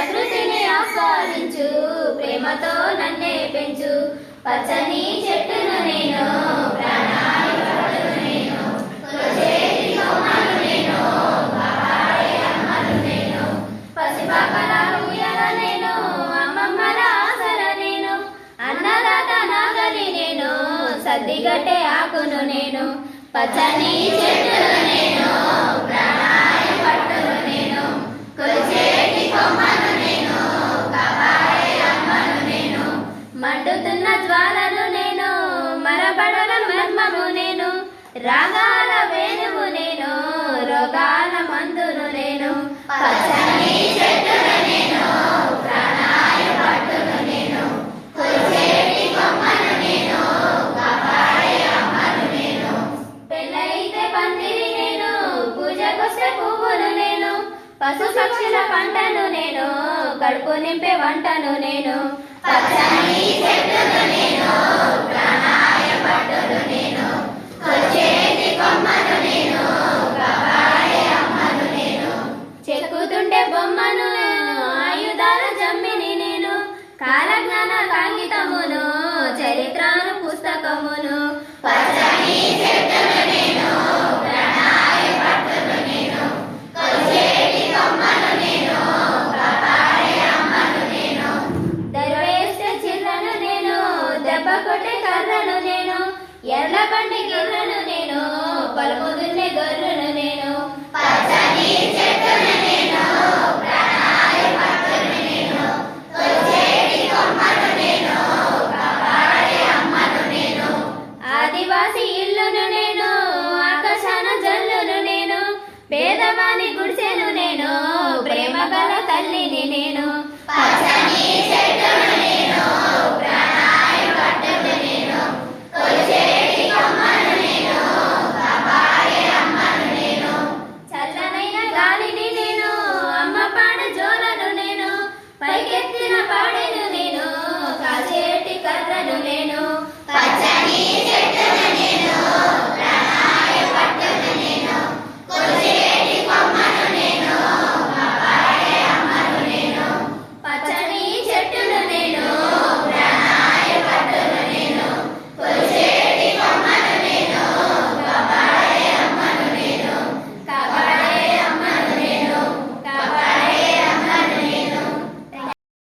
ప్రకృతిని ఆస్వాదించు ప్రేమతో నన్నే పెంచు. పచ్చని చెట్టును నేను ప్రాణాలు పట్టును నేను. కొలిచేటి కొమ్మను మర్మము నేను రాగాల వేణువు నేను రోగాల మందును నేను పచ్చని చెట్టును నేను ప్రాణాయ పట్టును నేను కొలిచేటి కొమ్మను నేను బాబాయ్ అమ్మను నేను. పెళ్ళైతే పందిరి నేను పూజకొస్తే పువ్వును నేను పశు పక్షుల పంటను నేను కడుపు నింపే వంటను నేను పచ్చని చెట్టును నేను ప్రాణాయ చెక్కుతుండే బొమ్మను ఆయుధాల జమ్మిని నేను కాలజ్ఞాన కాగితమును చెరి ఎర్ర బండి గిర్రను నేను పలుపు గొర్రెను నేను. పచ్చని చెట్టును నేను పట్టును నేను. కొమ్మను నేను అమ్మను నేను. ఆదివాసి ఇల్లును నేను ఆకాశాన జల్లును నేను. పేదవాని గుడిసెను నేను ప్రేమ గల తల్లిని నేను. పచ్చని